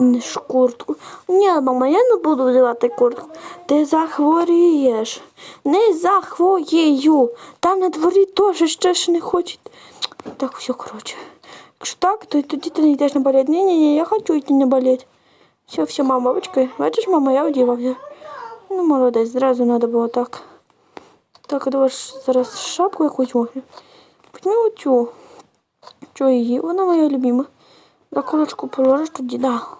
Не ж куртку. Ні, мама, я не буду взяти куртку. Ти захворієш. Не захворію. Там на дворі теж ще ж не хочуть. Так, все, коротше. Якщо так, то тоді ти не йдеш на балет. Ні, ні, ні, я хочу йти на балет. Все, все, мама, бачки. Бачиш, мама, я одівався. Ну, молодець, зразу треба було так. Так, давай зараз шапку якусь можна. Візьми оцю. Чого її? Вона моя любима. На колочку положиш тоді, да.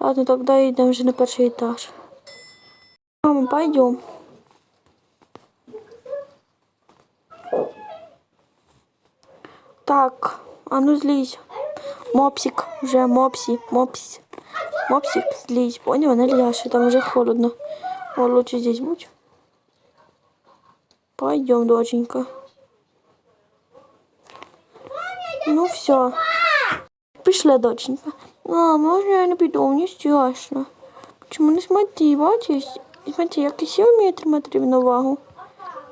Ладно, тогда йдемо вже на перший етаж. Мама, пойдем. Так, а ну злізь. Мопсик, вже мопсі, мопсі. Мопсик, злізь, поняла, не ляши, там уже холодно. О, лучше здесь будь. Пойдем, доченька. Ну все. Пішла, доченька. А, можна я не піду, мені страшно. Чому не смотри, бачиш? Смотри, як і сі вміє тримати рівновагу.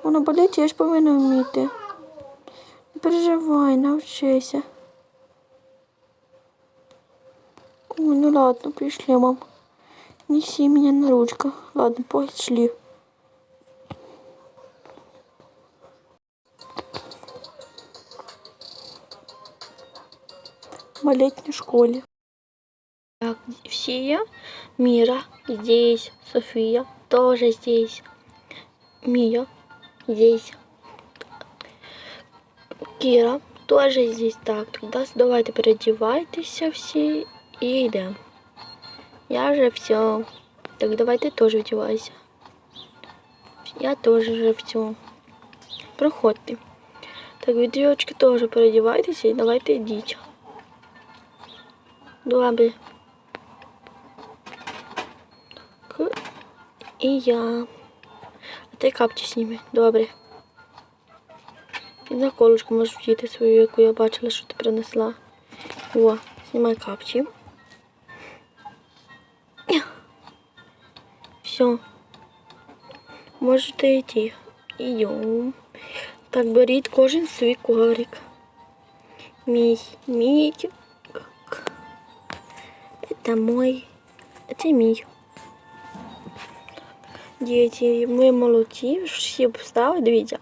Вона болить, я ж повинна вміти. Не переживай, навчися. Ой, ну ладно, пришли, мам. Неси меня на ручках. Ладно, пошли. В летней школе. Так, все. Мира здесь. София тоже здесь. Мия здесь. Кіра тоже здесь. Так, тогда давайте переодівайтеся всі і йдемо. Я вже все. Так давайте теж вдівайся. Я теж вже все. Проходьте. Так, ви дівчатки теж переодівайтеся і давайте йдіть. Добре. І я. А ти капці сніми. Добре. І на колочку можеш вдіти свою, яку я бачила, що ти принесла. О, знімай капці. Все. Можете йти. Йдем. Так, беріть кожен свій коврик. Мій, мій. Это мой. Это мій. Діти, ми молодці, всі встали, дивіться.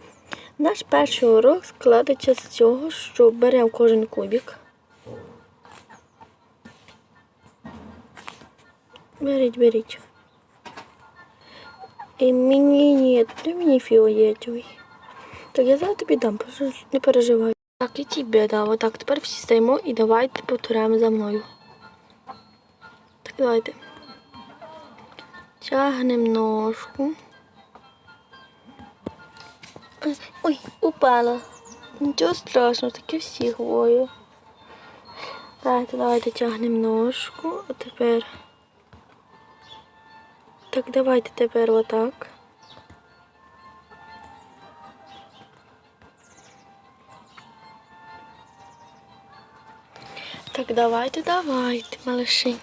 Наш перший урок складається з цього, що беремо кожен кубик. Беріть, беріть. І мені ні, ти мені фіолетовий. Так я зараз тобі дам, не переживай. Так, і тебе дам. Отак, тепер всі стоїмо і давайте повторяємо за мною. Так, давайте. Тягнемо ножку. Ой, упала. Нічого страшного, таке всі хвою. Давайте, давайте тягнемо ножку. А тепер. Так, давайте тепер отак. Так, давайте, давайте, малыши.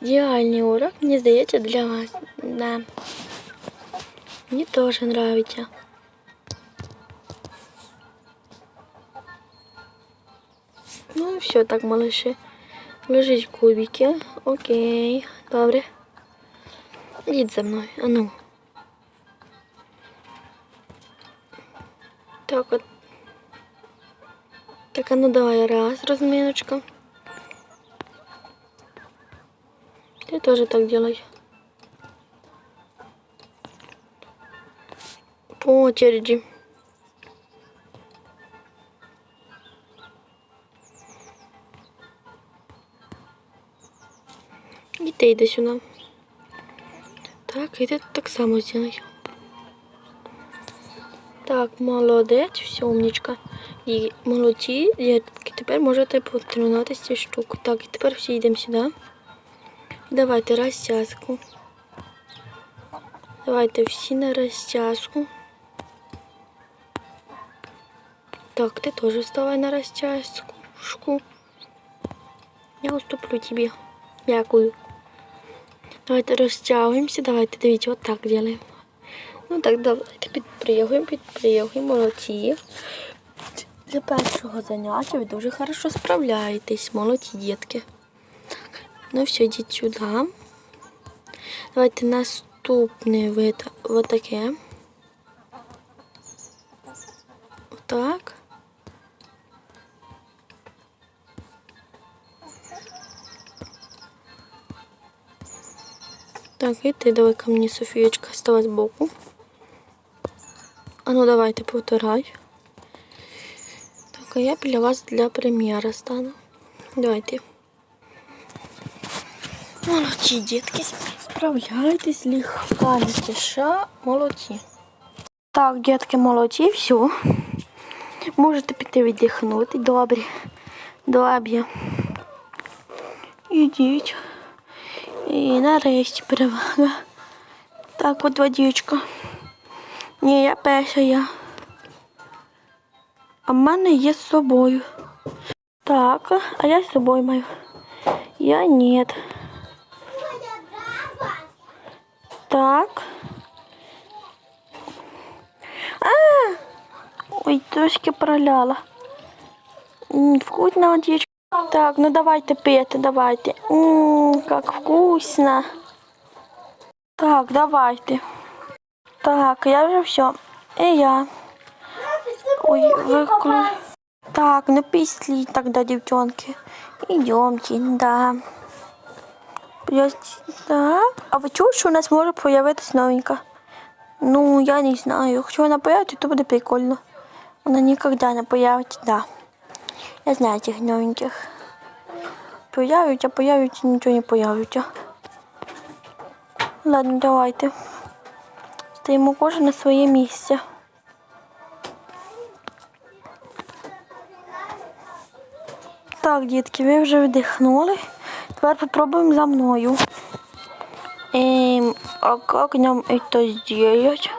Ідеальний урок, мені здається, для вас. Да. Мені теж нравится. Ну, все так, малыши. Ложись в кубики. Окей. Добре. Ідіть за мною. А ну. Так от. Так, а ну давай раз, разминочка. Тоже так делай. По очереди. І ти йди сюди. Так, і ти так само зробай. Так, молодець, все, умничка. І молодці, дітки, тепер можете потренуватися ці штуки. Так, і тепер всі йдемо сюди. Давайте розтяжку. Давайте всі на розтяжку. Так, ты тоже вставай на розтяжку. Я уступлю тебе. Дякую. Давайте розтягуємося. Давайте, дивіться, от так делаем. Ну так, давайте підпригуємо, підпригуємо, молодці. Для першого заняття ви дуже хорошо справляєтесь, молодці дітки. Ну все, йдіть сюди. Давайте наступне вид отаке. Так. Так, і ти давай ко мені, Софієчка, ставай збоку. А ну давайте повторяй. Так, а я біля вас для прем'єри стану. Давайте. Молодці, дітки, справляйтесь легко, не тиша, молодці. Так, дітки, молодці, все. Можете піти віддихнути. Добре. Добре. Ідіть. І нарешті перевага. Так, от водичка. Ні, я перша я. А в мене є з собою. Так, а я з собою маю. Я нет. Так. А! Ой, трошки проляла. Вкусна водичка. Так, ну давайте пейте, давайте. М, как вкусно. Так, давайте. Так, я вже все. І я. Ой, выклю. Так, ну писли тогда, девчонки. Идемте, да. Есть, да. А ви чули, що у нас може появитись новенька? Ну, я не знаю. Якщо вона появиться, то буде прикольно. Вона ніколи не появиться, да. Я знаю цих новеньких. Появляться, появляться, нічого не появляться. Ладно, давайте. Стоїмо кожен на своє місце. Так, дітки, ви вже вдихнули. Тепер попробуємо за мною. Ем, а как нам это сделать?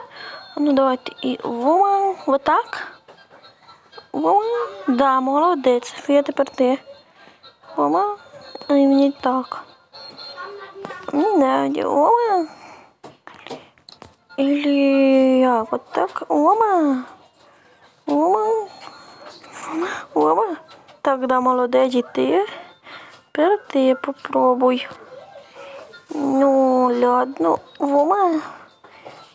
Ну давайте и вон, вот так. Вон. Да, молодець. Софія, тепер ти. Вова. І мені так. Не надо. Вова. Или як? Вот так. Вова. Вова. Вова. Так, да, молодець, і ти. Тепер ти попробуй. Ну, ладно. Вома.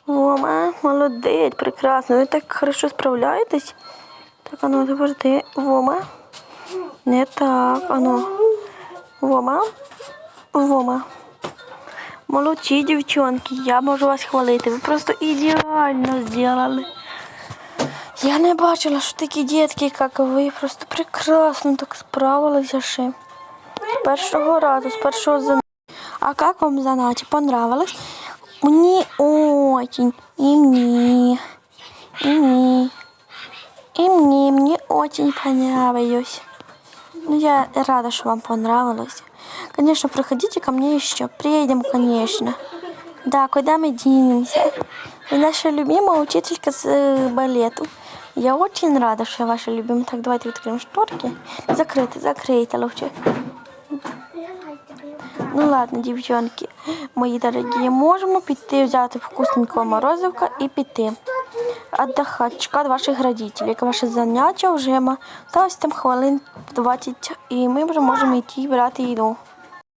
Вома, молодець, прекрасно. Ви так хорошо справляєтесь. Так, ну тепер ти. Вома. Не так, ну. Вома. Вома. Молодці, дівчонки, я можу вас хвалити. Ви просто ідеально зробили. Я не бачила, що такі дітки, як ви, просто прекрасно так справилися ще З першого разу, з першого заняття. А как вам занятие? Понравилось? Мне очень. И мне. И мне. И мне. Мне очень понравилось. Ну, я рада, что вам понравилось. Конечно, приходите ко мне еще. Приедем, конечно. Да, куда мы денемся? Вы наша любимая учителька с э, балету. Я очень рада, что я ваша любимая. Так, давайте откроем шторки. Закрыто, закрыто лучше. Ну ладно, дівчонки, мої дорогі, можемо піти взяти вкусненького морозивка і піти. Отдихати, чекати ваших родителів. Як ваше заняття вже осталось там хвилин 20, і ми вже можемо йти брати їду.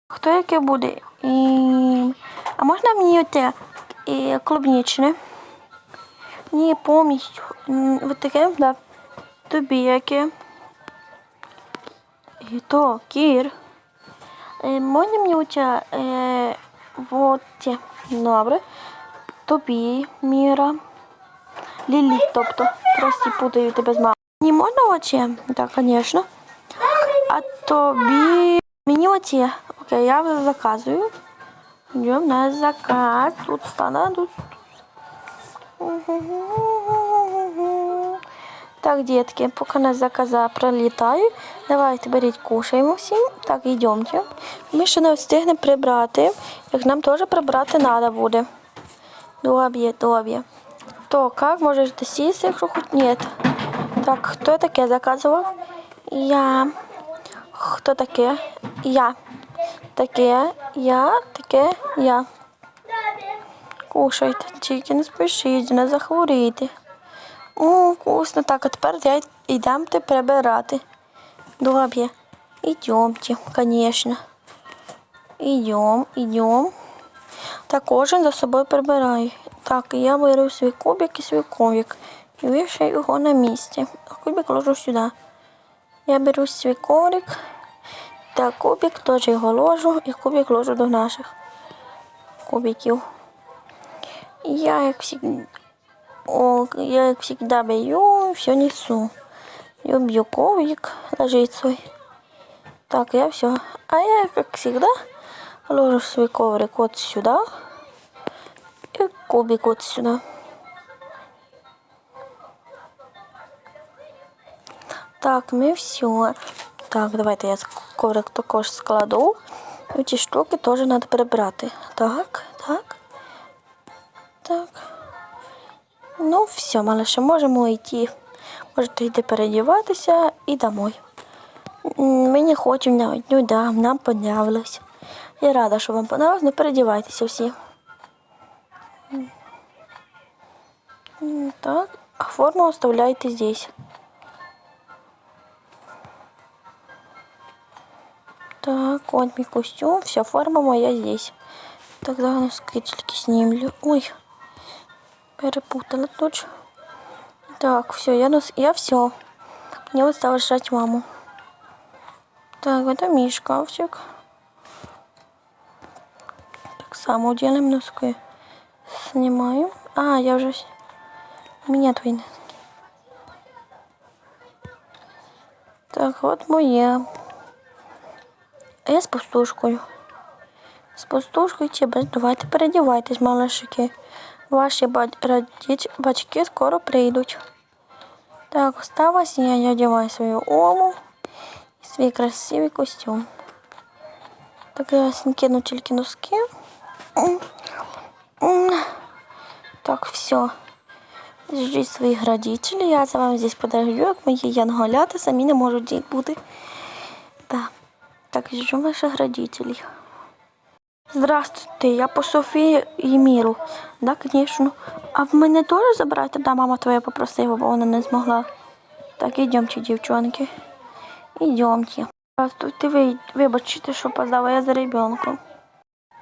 Хто яке буде? І... А можна мені оте і клубничне? Ні, повністю. Ось таке, да. Тобі яке? І то, кір. Е, Можна мені е, добре. Тобі, Міра. Лілі, тобто, прості путаю тебе з мамою. Не можна оці? Так, звісно. А тобі, мені оці. Окей, я заказую. Йдемо на заказ. Тут стане, тут. Так, детки, поки нас заказа пролітаю, давайте беріть, кушаємо всім. Так, йдемте. Ми ще не встигнемо прибрати, як нам теж прибрати треба буде. Добре, добре. То як можеш ти сісти, якщо хоч ні. Так, хто таке заказував? Я. Хто таке? Я. Таке, я, таке, я. Кушайте, тільки не спішіть, не захворійте. О, вкусно. Так, а тепер йдемте прибирати. Добре. Йдемте, звісно. Ідем, ідем. Так кожен за собою прибирає. Так, я беру свій кубик і свій ковик. І вішаю його на місці. А кубик ложу сюди. Я беру свій коврик. Так, кубик теж його ложу і кубик ложу до наших кубиків. Я, як завжди, о, я, завжди, б'ю і все несу. Я б'ю коврик, лежить свій. Так, я все. А я, как всегда, ложу свой коврик вот сюда и кубик вот сюда. Так, ми все. Так, давайте я коврик також складу. Ці штуки теж треба прибрати. Так, так. Так. Ну, все, малыше, можемо йти. Можете йти переодіватися і домой. Ми не хочемо навіть, ну да, нам понравилось. Я рада, що вам понравилось, не передівайтеся всі. Так, а форму оставляйте здесь. Так, вот мой костюм, вся форма моя здесь. Так, зараз тільки знімлю. Ой, перепутала тут. Так, все, я, нос... я все. Мне осталось ждать маму. Так, это мій шкафчик. Так само делаем носки. Снимаем. А, я уже... У меня твои носки. Так, вот моє. А я з пустушкою. З пустушкою тебе. Давайте передівайтесь, малышики. Ваші ба- батьки скоро прийдуть. Так, осталось я, одягаю свою ому і свій красивий костюм. Так, я кину тільки носки. Так, все. Ждіть своїх родителей. Я за вами здесь подожду, як мої янголята самі не можуть бути. Да. Так, жду ваших родителей. Здравствуйте, я по Софії і Міру. Да, звісно. А в мене теж забрати? Да, мама твоя попросила, бо вона не змогла. Так, ідемте, дівчонки. Ідемте. Здравствуйте, ви, вибачте, що опоздала, я за ребенком.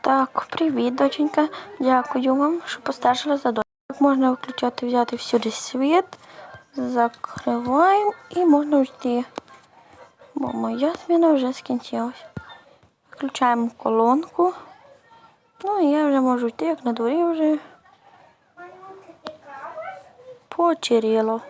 Так, привіт, доченька. Дякую вам, що постежили за дочкою. Так, можна виключати, взяти всюди світ. Закриваємо і можна йти. Бо моя зміна вже скінчилась. Включаємо колонку. Ну я вже можу йти, як на дворі вже почеріло.